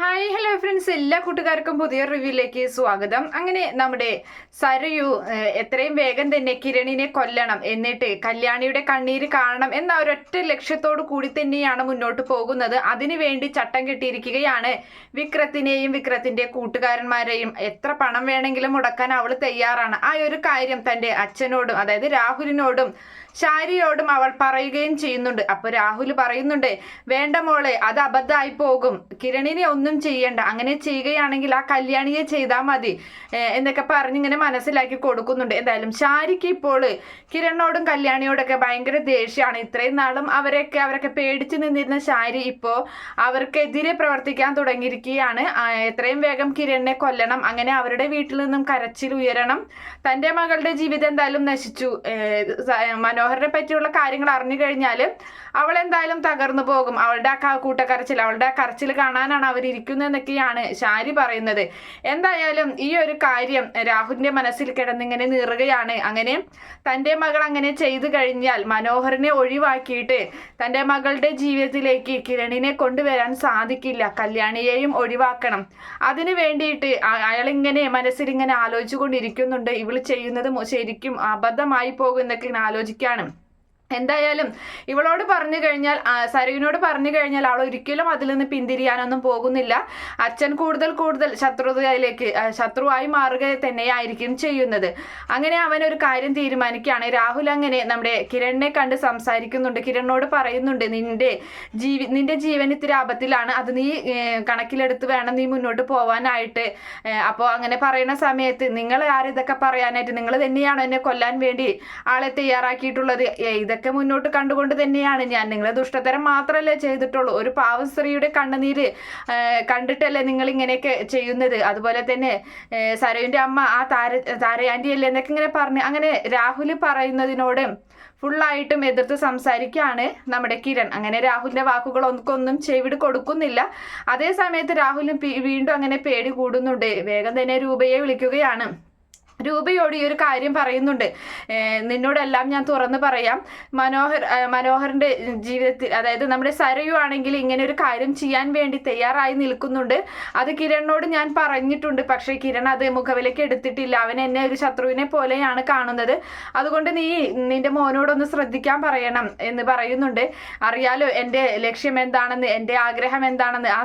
Hi hello friends എല്ലാ കൂട്ടുകാർക്കും പുതിയ റിവ്യൂയിലേക്ക് സ്വാഗതം. അങ്ങനെ നമ്മുടെ സരയു എത്രയും വേഗം തന്നെ കിരണിനെ കൊല്ലണം എന്നിട്ട് കല്യാണിയുടെ കണ്ണീര് കാണണം എന്ന ഒരൊറ്റ ലക്ഷ്യത്തോടു കൂടി തന്നെയാണ് മുന്നോട്ട് പോകുന്നത്. അതിനു വേണ്ടി ചട്ടം കെട്ടിയിരിക്കുകയാണ് വിക്രത്തിനെയും വിക്രത്തിന്റെ കൂട്ടുകാരന്മാരെയും. എത്ര പണം വേണമെങ്കിലും മുടക്കാൻ അവൾ തയ്യാറാണ്. ആ ഒരു കാര്യം തന്റെ അച്ഛനോടും അതായത് രാഹുലിനോടും ശാരിയോടും അവൾ പറയുകയും ചെയ്യുന്നുണ്ട്. അപ്പൊ രാഹുൽ പറയുന്നുണ്ട് വേണ്ട മോളെ അത് അബദ്ധമായി പോകും. കിരണിനെ ഒന്നും ചെയ്യണ്ട. അങ്ങനെ ചെയ്യുകയാണെങ്കിൽ ആ കല്യാണിയെ ചെയ്താൽ മതി. എന്നൊക്കെ പറഞ്ഞിങ്ങനെ മനസ്സിലാക്കി കൊടുക്കുന്നുണ്ട്. എന്തായാലും ശാരിക്ക് ഇപ്പോൾ കിരണിനോടും കല്യാണിയോടൊക്കെ ഭയങ്കര ദേഷ്യമാണ്. ഇത്രയും നാളും അവരൊക്കെ അവരൊക്കെ പേടിച്ച് നിന്നിരുന്ന ശാരി ഇപ്പോൾ അവർക്കെതിരെ പ്രവർത്തിക്കാൻ തുടങ്ങിയിരിക്കുകയാണ്. എത്രയും വേഗം കിരണിനെ കൊല്ലണം. അങ്ങനെ അവരുടെ വീട്ടിൽ നിന്നും കരച്ചിൽ ഉയരണം. തന്റെ മകളുടെ ജീവിതം എന്തായാലും നശിച്ചു. മനോഹരനെ പറ്റിയുള്ള കാര്യങ്ങൾ അറിഞ്ഞു കഴിഞ്ഞാൽ അവൾ എന്തായാലും തകർന്നു പോകും. അവളുടെ ആ കൂട്ടക്കരച്ചിൽ അവളുടെ കരച്ചിൽ കാണാനാണ് അവരിയ്ക്കുന്നതെന്നൊക്കെയാണ് ശാരി പറയുന്നത്. എന്തായാലും ഈ ഒരു കാര്യം രാഹുലിന്റെ മനസ്സിൽ കിടന്നിങ്ങനെ നീറുകയാണ്. അങ്ങനെ തന്റെ മകൾ അങ്ങനെ ചെയ്തു കഴിഞ്ഞാൽ മനോഹരനെ ഒഴിവാക്കിയിട്ട് തന്റെ മകളുടെ ജീവിതത്തിലേക്ക് കിരണിനെ കൊണ്ടുവരാൻ സാധിക്കില്ല. കല്യാണിയെയും ഒഴിവാക്കണം. അതിനു വേണ്ടിയിട്ട് അയാളിങ്ങനെ മനസ്സിൽ ഇങ്ങനെ ആലോചിച്ചുകൊണ്ടിരിക്കുന്നുണ്ട്. ഇവൾ ചെയ്യുന്നത് ശരിക്കും അബദ്ധമായി പോകും എന്നൊക്കെ ഇങ്ങനെ ആലോചിക്കാണ്. എന്തായാലും ഇവളോട് പറഞ്ഞു കഴിഞ്ഞാൽ സരുവിനോട് പറഞ്ഞു കഴിഞ്ഞാൽ അവൾ ഒരിക്കലും അതിൽ നിന്ന് പിന്തിരിയാനൊന്നും പോകുന്നില്ല. അച്ഛൻ കൂടുതൽ കൂടുതൽ ശത്രുതയിലേക്ക് ശത്രുവായി മാറുക തന്നെയായിരിക്കും ചെയ്യുന്നത്. അങ്ങനെ അവൻ ഒരു കാര്യം തീരുമാനിക്കുകയാണ്. രാഹുൽ അങ്ങനെ നമ്മുടെ കിരണിനെ കണ്ട് സംസാരിക്കുന്നുണ്ട്. കിരണിനോട് പറയുന്നുണ്ട് നിന്റെ ജീവി നിന്റെ ജീവൻ ഇത്തിരി ആപത്തിലാണ് അത് നീ കണക്കിലെടുത്ത് വേണം നീ മുന്നോട്ട് പോവാനായിട്ട്. അപ്പോൾ അങ്ങനെ പറയുന്ന സമയത്ത് നിങ്ങൾ ആരിതൊക്കെ പറയാനായിട്ട്? നിങ്ങൾ തന്നെയാണോ എന്നെ കൊല്ലാൻ വേണ്ടി ആളെ തയ്യാറാക്കിയിട്ടുള്ളത്? ഏ, ഇതൊക്കെ മുന്നോട്ട് കണ്ടുകൊണ്ട് തന്നെയാണ്. ഞാൻ നിങ്ങളെ ദുഷ്ടതരം മാത്രമല്ലേ ചെയ്തിട്ടുള്ളൂ. ഒരു പാവ സ്ത്രീയുടെ കണ്ണുനീര് കണ്ടിട്ടല്ലേ നിങ്ങൾ ഇങ്ങനെയൊക്കെ ചെയ്യുന്നത്. അതുപോലെ തന്നെ സരയുടെ അമ്മ ആ താര താരയാന്റി അല്ലേ എന്നൊക്കെ ഇങ്ങനെ പറഞ്ഞ് അങ്ങനെ രാഹുൽ പറയുന്നതിനോട് ഫുള്ളായിട്ടും എതിർത്ത് സംസാരിക്കുകയാണ് നമ്മുടെ കിരൺ. അങ്ങനെ രാഹുലിന്റെ വാക്കുകൾ ഒന്നും ചെവിട് കൊടുക്കുന്നില്ല. അതേ സമയത്ത് രാഹുലിന് വീണ്ടും അങ്ങനെ പേടി കൂടുന്നുണ്ട്. വേഗം തന്നെ രൂപയെ വിളിക്കുകയാണ്. രൂപയോട് ഈ ഒരു കാര്യം പറയുന്നുണ്ട്. നിന്നോടെല്ലാം ഞാൻ തുറന്ന് പറയാം. മനോഹർ മനോഹറിന്റെ ജീവിതത്തിൽ അതായത് നമ്മുടെ സരയു ആണെങ്കിൽ ഇങ്ങനെ ഒരു കാര്യം ചെയ്യാൻ വേണ്ടി തയ്യാറായി നിൽക്കുന്നുണ്ട്. അത് കിരണിനോട് ഞാൻ പറഞ്ഞിട്ടുണ്ട്. പക്ഷേ കിരൺ അത് മുഖവിലേക്ക് എടുത്തിട്ടില്ല. അവൻ എന്നെ ഒരു ശത്രുവിനെ പോലെയാണ് കാണുന്നത്. അതുകൊണ്ട് നീ നിന്റെ മോനോടൊന്ന് ശ്രദ്ധിക്കാൻ പറയണം എന്ന് പറയുന്നുണ്ട്. അറിയാലോ എന്റെ ലക്ഷ്യം എന്താണെന്ന് എന്റെ ആഗ്രഹം എന്താണെന്ന് ആ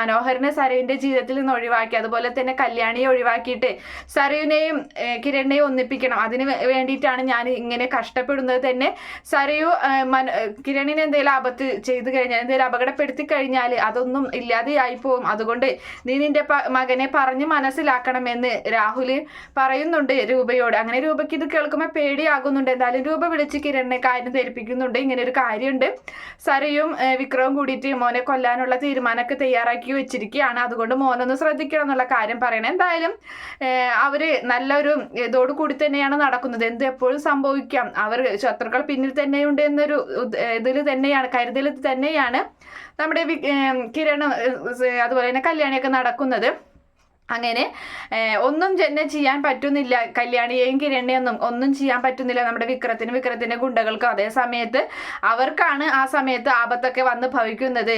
മനോഹരനെ സരയുവിന്റെ ജീവിതത്തിൽ നിന്ന് ഒഴിവാക്കി അതുപോലെ തന്നെ കല്യാണിയെ ഒഴിവാക്കിയിട്ട് സരയുവിനെയും ഏർ കിരണിനെയും ഒന്നിപ്പിക്കണം. അതിന് വേണ്ടിയിട്ടാണ് ഞാൻ ഇങ്ങനെ കഷ്ടപ്പെടുന്നത് തന്നെ. സരയു ഏർ കിരണിനെ എന്തെങ്കിലും ആപത്ത് ചെയ്തു കഴിഞ്ഞാൽ എന്തെങ്കിലും അപകടപ്പെടുത്തി കഴിഞ്ഞാൽ അതൊന്നും ഇല്ലാതെയായി പോകും അതുകൊണ്ട് നീ നിന്റെ മകനെ പറഞ്ഞ് മനസ്സിലാക്കണമെന്ന് രാഹുൽ പറയുന്നുണ്ട് രൂപയോട്. അങ്ങനെ രൂപയ്ക്ക് ഇത് കേൾക്കുമ്പോൾ പേടിയാകുന്നുണ്ട്. എന്തായാലും രൂപ വിളിച്ച് കിരണിനെ കാര്യം ധരിപ്പിക്കുന്നുണ്ട്. ഇങ്ങനെ ഒരു കാര്യമുണ്ട്. സരയും വിക്രവും കൂടിയിട്ട് മോനെ കൊല്ലാനുള്ള തീരുമാനമൊക്കെ തയ്യാറാക്കി വെച്ചിരിക്കുകയാണ്. അതുകൊണ്ട് മോനൊന്ന് ശ്രദ്ധിക്കണം എന്നുള്ള കാര്യം പറയണം. എന്തായാലും അവർ അവർ നല്ലൊരു ഇതോട് കൂടി തന്നെയാണ് നടക്കുന്നത്. എന്ത് എപ്പോഴും സംഭവിക്കാം. അവർ ശത്രുക്കൾ പിന്നിൽ തന്നെയുണ്ട് എന്നൊരു ഇതിൽ തന്നെയാണ് കരുതൽ തന്നെയാണ് നമ്മുടെ കിരണം അതുപോലെ തന്നെ കല്യാണിയൊക്കെ നടക്കുന്നത്. അങ്ങനെ ഒന്നും തന്നെ ചെയ്യാൻ പറ്റുന്നില്ല. കല്യാണിയെയും കിരണിയൊന്നും ഒന്നും ചെയ്യാൻ പറ്റുന്നില്ല. നമ്മുടെ വിക്രത്തിനും വിക്രത്തിന്റെ ഗുണ്ടകൾക്കും അതേ സമയത്ത് അവർക്കാണ് ആ സമയത്ത് ആപത്തൊക്കെ വന്ന് ഭവിക്കുന്നത്.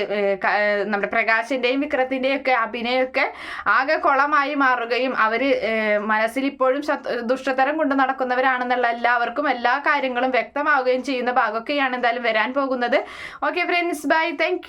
നമ്മുടെ പ്രകാശിന്റെയും വിക്രത്തിന്റെയും ഒക്കെ അഭിനയമൊക്കെ ആകെ കുളമായി മാറുകയും അവർ മനസ്സിൽ ഇപ്പോഴും ദുഷ്ടതരം കൊണ്ട് നടക്കുന്നവരാണെന്നുള്ള എല്ലാവർക്കും എല്ലാ കാര്യങ്ങളും വ്യക്തമാവുകയും ചെയ്യുന്ന ഭാഗമൊക്കെയാണ് എന്തായാലും വരാൻ പോകുന്നത്. Okay friends bye thank